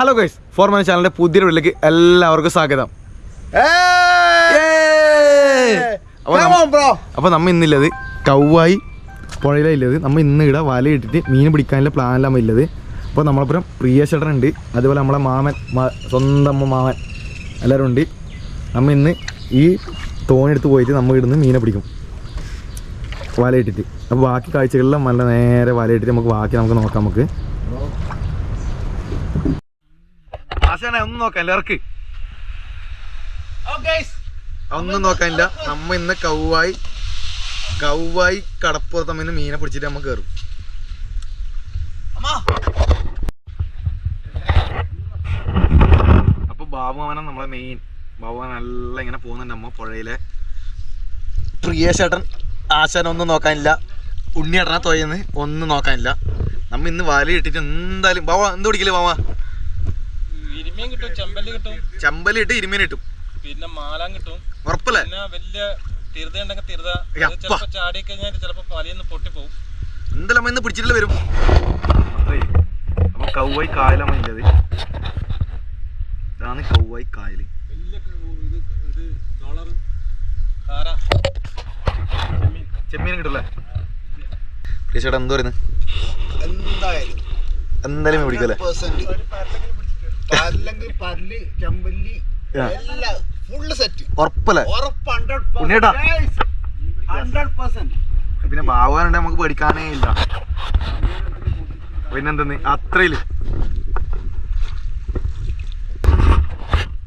Hello guys ഫോർമാൻ ചാനലിന്റെ പുതിയ വീട്ടിലേക്ക് എല്ലാവർക്കും സ്വാഗതം. അപ്പൊ നമ്മ- ഇന്നില്ലത് കൗവായി പുഴയിലില്ലത് നമ്മ ഇന്ന് ഇവിടെ വല ഇട്ടിട്ട് മീൻ പിടിക്കാനുള്ള പ്ലാനിലാണ് ഇല്ലത്. അപ്പോൾ നമ്മളപ്പുറം പ്രിയ ചേട്ടൻ ഉണ്ട്. അതുപോലെ നമ്മളെ മാമൻ സ്വന്തം അമ്മ മാമൻ എല്ലാവരും ഉണ്ട്. നമ്മ ഇന്ന് ഈ തോണെടുത്ത് പോയിട്ട് നമ്മൾ ഇവിടുന്ന് മീനെ പിടിക്കും. വല ഇട്ടിട്ട്. അപ്പോൾ ബാക്കി കാഴ്ചകളിലും നല്ല നേരെ വല ഇട്ടിട്ട് നമുക്ക് ബാക്കി നമുക്ക് നോക്കാം നമുക്ക്. ഒന്നും നോക്കാനില്ല ഇറക്ക്. ഒന്നും നോക്കാനില്ല. നമ്മ ഇന്ന് കൗവായി കൗവായി കടപ്പുറത്ത് നമ്മ ഇന്ന് മീനെ പിടിച്ചിട്ട് നമ്മ കയറും അപ്പൊ ബാബുമാനം നമ്മളെ മെയിൻ ബാബുമാൻ നല്ല ഇങ്ങനെ പോകുന്നുണ്ട് നമ്മ പുഴയിലെ. പ്രിയ ചേട്ടൻ ആശാൻ ഒന്നും നോക്കാനില്ല. ഉണ്ണിയേട്ടനെ തൊയ്യുന്ന് ഒന്നും നോക്കാനില്ല. നമ്മ ഇന്ന് വാലി ഇട്ടിട്ട് എന്തായാലും ബാബ എന്ത് പിടിക്കില്ല ബാബ ഇരുമീൻ കിട്ടും ചെമ്പല്ലി കിട്ടും. ചമ്പലി ഇട്ട് ഇരുമീൻ കിട്ടും പിന്നെ മാലാൻ കിട്ടും. ഉറപ്പല്ലേ? പിന്നെ വലിയ തിരുത ഉണ്ടെങ്കിൽ തിരുത. അത്. ചിലപ്പോ ചാടി കഴിഞ്ഞാൽ ചിലപ്പോ വലിയൊന്ന് പൊട്ടിപ്പോവും. എന്തായാലും നമ്മ ഇന്ന് പിടിച്ചിട്ടില്ല വരും അപ്പൊ കൗവായി കായലമ്മ ഇല്ലത്? ഇതാണ് കൗവായി കായൽ കാര ചെമ്മീൻ. കിട്ടല്ലേ ചേട്ടാ എന്ത് എന്തായാലും. എന്തായാലും പിടിക്കല്ലേ അല്ലെങ്കിൽ പല്ല് ചെമ്പല്ലി എല്ലാം ഫുള്ള് സെറ്റ് ഉറപ്പല്ലേ? ഉറപ്പ് ഹൺഡ്രഡ് ഉണ്ണിയേട്ടാ. ഹൺഡ്രഡ് പെർസെന്റ് പിന്നെ ഭാവാനുണ്ടെ നമുക്ക് പഠിക്കാനേ ഇല്ല. പിന്നെന്തെന്ന്? അത്രയിൽ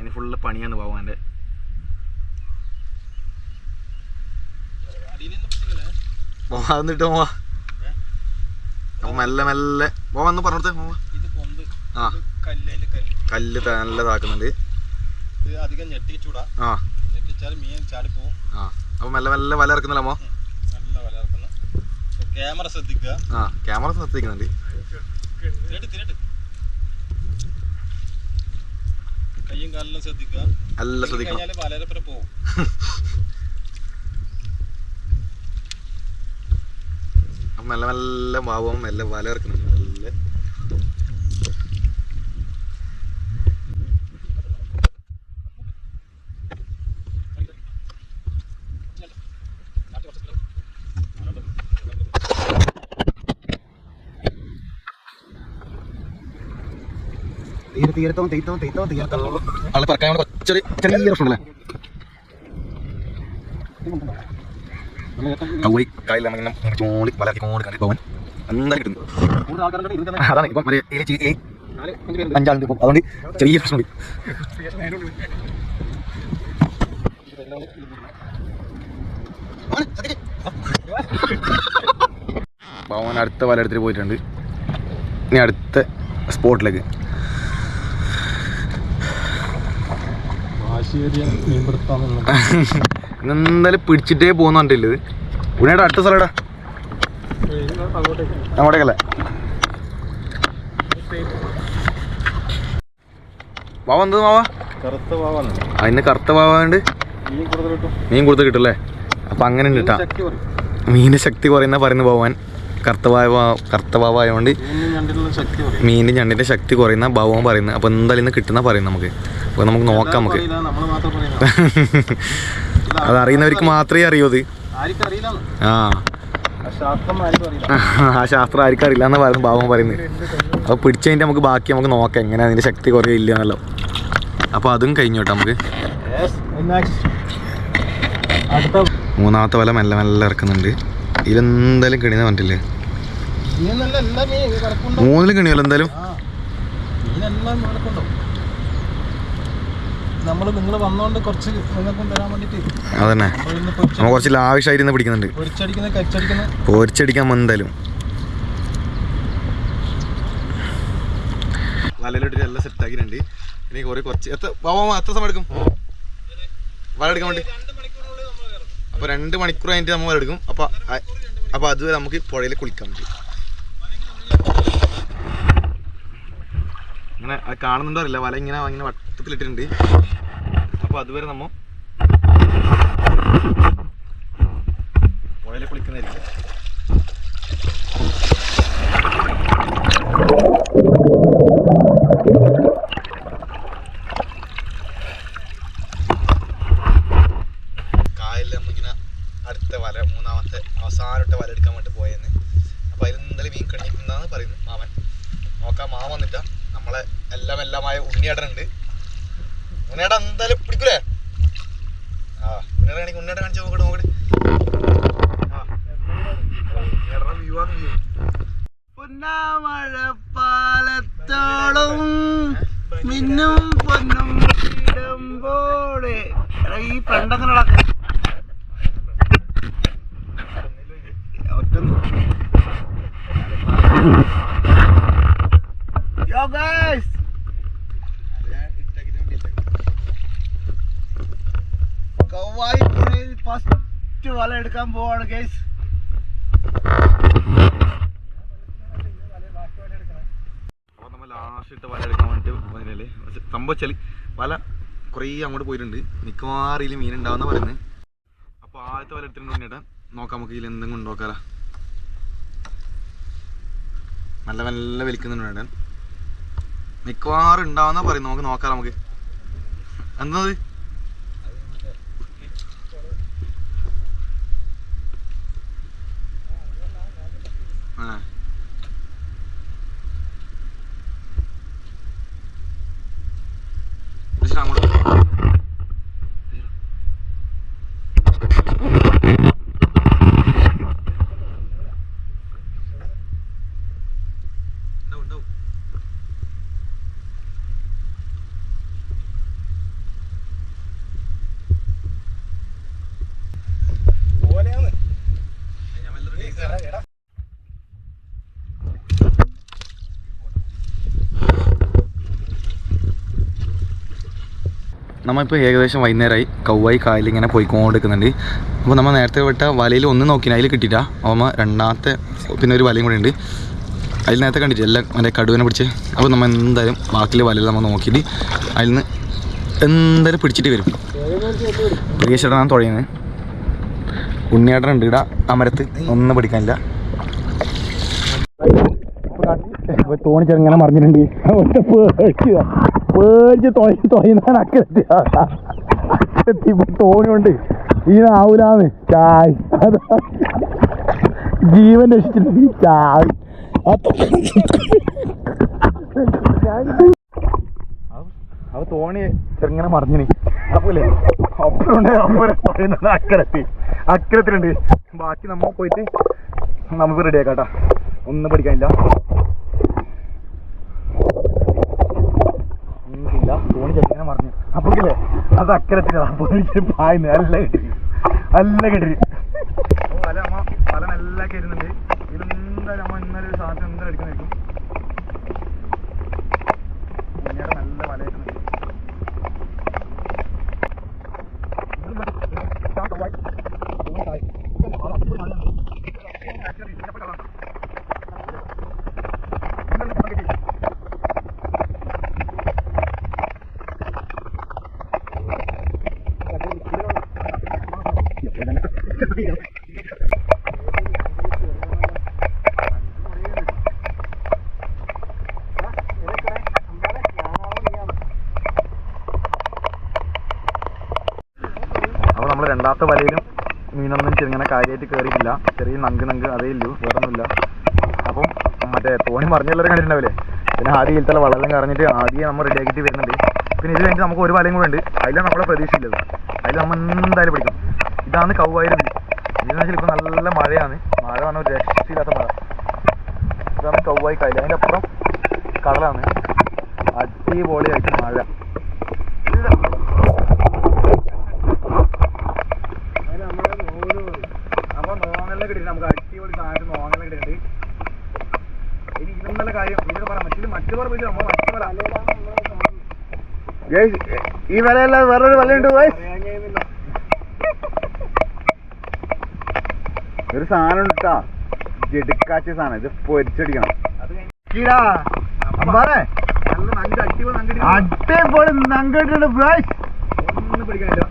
ഇനി ഫുള്ള് പണിയാണ് ബാബുവാന്റെ പോവാ. എന്നിട്ട് പോവാ മെല്ലെ മെല്ലെ. പോവാ പറഞ്ഞോടത്തെ പോവാ ഇത് പൊന്ത് ആ കല്ലിൽ കല്ല്. നല്ലതാക്കുന്നുണ്ട്. അധികം ഞെട്ടിച്ചൂടാ. ആ. ഞെട്ടിച്ചാൽ മീൻ ചാടി പോകും ആ. അപ്പൊ മെല്ലെ മെല്ലെ വല ഇറക്കുന്നല്ലോ നല്ല വല ഇറക്കുന്നു. ക്യാമറ ശ്രദ്ധിക്കുക. ആ ക്യാമറ ശ്രദ്ധിക്കുന്നുണ്ട്. കയ്യും കാലിലും ശ്രദ്ധിക്കുക. നല്ല ശ്രദ്ധിക്കണം. വലരപ്പുറം പോവും. മെല്ലെ മെല്ലെ മാവും മെല്ലെ വല ഇറക്കുന്നുണ്ട്. തീരത്തോ തീർത്തോ തീർത്തോ തീർത്തോ. ആളെ പറക്കാൻ ചെറിയ ചെറിയ പ്രശ്നമല്ലേ അതുകൊണ്ട് ചെറിയ പ്രശ്നമുണ്ട്. പവൻ അടുത്ത വല എടുത്തിട്ട് പോയിട്ടുണ്ട്. ഇനി അടുത്ത സ്പോട്ടിലേക്ക് മീൻ പിടുത്താന്നുള്ള എന്തായാലും പിടിച്ചിട്ടേ പോകുന്നുണ്ടല്ലേ ഇത്? ഉടനെ അടുത്ത സ്ഥലടാ അങ്ങോട്ടേക്കല്ലേ? വാവ എന്ത് വാവ? കറുത്ത അതിന് കറുത്ത വാവാണ്ട് മീൻ കൊടുത്ത് കിട്ടും. മീൻ കൊടുത്ത് കിട്ടല്ലേ അപ്പൊ അങ്ങനെ ഉണ്ട് കേട്ടാ മീനിന്റെ ശക്തി കുറയുന്ന പറയുന്ന പോവാൻ കറുത്ത കർത്തവായതുകൊണ്ട് മീനിന്റെ ഞണ്ടിന്റെ ശക്തി കുറയുന്ന ഭാവം പറയുന്നത് അപ്പോൾ എന്തായാലും ഇന്ന് കിട്ടുന്ന പറയും നമുക്ക്. അപ്പോൾ നമുക്ക് നോക്കാം നമുക്ക്. അത് അറിയുന്നവർക്ക് മാത്രമേ അറിയൂ അത്. ആ. ആ ശാസ്ത്രം ആർക്കും അറിയില്ല. എന്ന് പറയുന്നു ഭാവം പറയുന്നത് അപ്പോൾ പിടിച്ചതിന്റെ നമുക്ക് ബാക്കി നമുക്ക് നോക്കാം എങ്ങനെ അതിന്റെ ശക്തി കുറയില്ല എന്നല്ലോ. അപ്പോൾ അതും കഴിഞ്ഞു കേട്ടോ നമുക്ക്. മൂന്നാമത്തെ വല മെല്ലെ മെല്ലെ ഇറക്കുന്നുണ്ട്. ഇതിലെന്തായാലും കിടന്നു പറഞ്ഞിട്ടില്ലേ മീനല്ല എല്ലാ മീൻ കിടപ്പുണ്ടോ മൂന്നിലും കണിയല്ലോ എന്തായാലും? അതന്നെ. നമ്മൾ കുറച്ച് ലാവിഷായിട്ട് ഇന്ന് പിടിക്കുന്നുണ്ട്. പൊരിച്ചടിക്കാൻ എന്തായാലും. വലയിലിട്ട് എല്ലാം സെറ്റ് ആക്കിയിട്ടുണ്ട്. ഇനി കുറേ കുറച്ച് എത്ര സമയം എടുക്കും? വല എടുക്കാൻ വേണ്ടി. അപ്പോൾ രണ്ട് മണിക്കൂർ കഴിഞ്ഞിട്ട് നമ്മൾ എടുക്കും. അപ്പോൾ അപ്പോൾ അതുവരെ നമുക്ക് പുഴയിൽ കുളിക്കാൻ പറ്റും അങ്ങനെ കാണുന്നുണ്ടോ അറിയില്ല. വല ഇങ്ങനെ ഇങ്ങനെ വട്ടത്തിലിട്ടിട്ടുണ്ട്. അപ്പോൾ അതുവരെ നമ്മ പുഴയിൽ കുളിക്കുന്നതായിരിക്കും. കായലിൽ നമ്മളിങ്ങനെ അടുത്ത വല മൂന്നാമത്തെ അവസാനത്തെ വല എടുക്കാൻ വേണ്ടി പോയെന്ന്. അപ്പോൾ അതിൽ ഇന്നലെ മീൻ കടിക്കുന്നാന്ന് പറയുന്നു മാമൻ. നോക്കാം മാമ വന്നിട്ടാണ് നമ്മളെ എല്ലാം എല്ലാമായ ഉണ്ണിയേടനുണ്ട് ഉണ്ണിയേടൻ എന്തായാലും പിടിക്കൂലേ? ആ ഉണ്ണിയേട്ടൻ കാണിക്കും ഉണ്ണിയേട്ടൻ കാണിച്ച് നോക്കട്ടെ നോക്കട്ടെ view. മിന്നും പൊന്നും ഇടുമ്പോഴേ എടാ, ഈ ഫ്രണ്ട് അങ്ങനെ യോ ഗൈസ് കവായി പുഴയിൽ ഫസ്റ്റ് വല എടുക്കാൻ പോവാണ് ഗൈസ് ലാസ്റ്റ് വല എടുക്കാൻ വേണ്ടിട്ട് വന്നില്ലേ സംഭവം വെച്ചാൽ വല കുറേ അങ്ങോട്ട് പോയിട്ടുണ്ട്. മിക്കവാറും മീൻ ഉണ്ടാവുന്ന പറയുന്നത് അപ്പോൾ ആദ്യത്തെ വല എടുത്തിട്ടുണ്ട് ഏട്ടാ നോക്കാം നമുക്ക് ഇതിൽ എന്തെങ്കിലും ഉണ്ടോക്കാല നല്ല നല്ല വലിക്കുന്നുണ്ട് ഉണ്ണിയേട്ടൻ മിക്കവാറും ഉണ്ടാവുന്ന പറയും നമുക്ക് നോക്കാം നമുക്ക്. എന്തത് നമ്മളിപ്പോൾ ഏകദേശം വൈകുന്നേരമായി കൗവായി കായൽ ഇങ്ങനെ പോയിക്കൊണ്ടിരിക്കുന്നുണ്ട്. അപ്പോൾ നമ്മൾ നേരത്തെ വിട്ട വലയിൽ ഒന്ന് നോക്കിന് അതിൽ കിട്ടിയിട്ടാ. അപ്പോൾ രണ്ടാമത്തെ പിന്നെ ഒരു വലയും കൂടെ ഉണ്ട് അതിൽ നേരത്തെ കണ്ടിട്ട് എല്ലാം മറ്റേ കടുവനെ പിടിച്ച്. അപ്പോൾ നമ്മൾ എന്തായാലും ബാക്കിൽ വലയിൽ നമ്മൾ നോക്കിയിട്ട് അതിൽ നിന്ന് എന്തായാലും പിടിച്ചിട്ട് വരും. പ്രിയശേട്ടനാണ് തുഴയുന്നത്. ഉണ്ണിയേട്ടനുണ്ട്. ഇടാ അമരത്ത് ഒന്നും പിടിക്കാനില്ല. തോണി ചെറുങ്ങനെ മറിഞ്ഞിട്ടുണ്ട്. പേടിച്ച് പേടിച്ച് തോണി തൊഴിനാണ് അക്കരത്തി തോണി കൊണ്ട് ഈ ആവൂലാന്ന്. ചായ്. ജീവൻ രക്ഷിച്ചിട്ടുണ്ട് ചായ്. അവ തോണി ചെറുങ്ങനെ മറിഞ്ഞിന്. അപ്പോലെ അപ്പുറമുണ്ട് അപ്പുറം അക്കരത്തി അക്കരത്തിലുണ്ട് ബാക്കി നമ്മ പോയിട്ട് നമുക്ക് റെഡിയാക്കാട്ടാ കേട്ടോ. ഒന്നും പഠിക്കാനില്ല ഒന്നുമില്ല തോണി ചെറുങ്ങനെ മറിഞ്ഞു അപ്പോക്കില്ലേ അത് അക്കരത്തിലാണ് പോയിട്ട് പായുന്നു നല്ല കിട്ടി. നല്ല കിട്ടി. പല അമ്മ നല്ല ഇതെന്തായാലും അമ്മ ഇന്നലെ ഒരു സാധനം എന്തായാലും നല്ല വല രണ്ടാമത്തെ വലയിലും മീനൊന്നും ചെറുങ്ങനെ കാര്യമായിട്ട് കയറിയിട്ടില്ല ചെറിയ നങ്ക് നങ്ക് അതേ ഇല്ലു വേറൊന്നുമില്ല. അപ്പം മറ്റേ തോണി മറിഞ്ഞുള്ളവരെ കണ്ടിട്ടുണ്ടാവില്ലേ പിന്നെ ആദ്യം ഇതിലത്തെ വെള്ളം കറങ്ങിയിട്ട് ആദ്യം നമ്മൾ റെഡി ആക്കിയിട്ട് വരുന്നുണ്ട്. പിന്നെ ഇത് കഴിഞ്ഞിട്ട് നമുക്ക് ഒരു വലയും കൂടെ ഉണ്ട്. അതിലാണ് നമ്മളെ പ്രതീക്ഷയില്ലത് അതിൽ നമ്മൾ എന്തായാലും പിടിക്കും. ഇതാണ് കൗവായുടെ ഇത് ഇതെന്ന് വെച്ചാൽ ഇപ്പോൾ നല്ല മഴയാണ്. മഴ വന്ന ഒരു രക്ഷയില്ലാത്ത മഴ. ഇതാണ് കൗവായി കായൽ അതിന്റെ അപ്പുറം കടലാണ്. അടിപൊളിയായിട്ട് മഴ അപ്പൊ നോങ്ങലിനെ കിട്ടി നമുക്ക് അടിപൊളി കിട്ടിയിട്ടുണ്ട് ഇനി ഇതെന്നല്ല കാര്യം. ഇതിന് പറ. മറ്റു മറ്റു പറ പോയിട്ട് നമ്മൾ മറ്റു പറ ഈ വിലയല്ലാതെ വേറൊരു വലയുണ്ട് ഒരു സാധനം ഉണ്ടാ ജെടുക്കാച്ച സാധനം. ഇത് പൊരിച്ചടിക്കണം. അടിപൊളി ഒന്നും പിടിക്കാനില്ല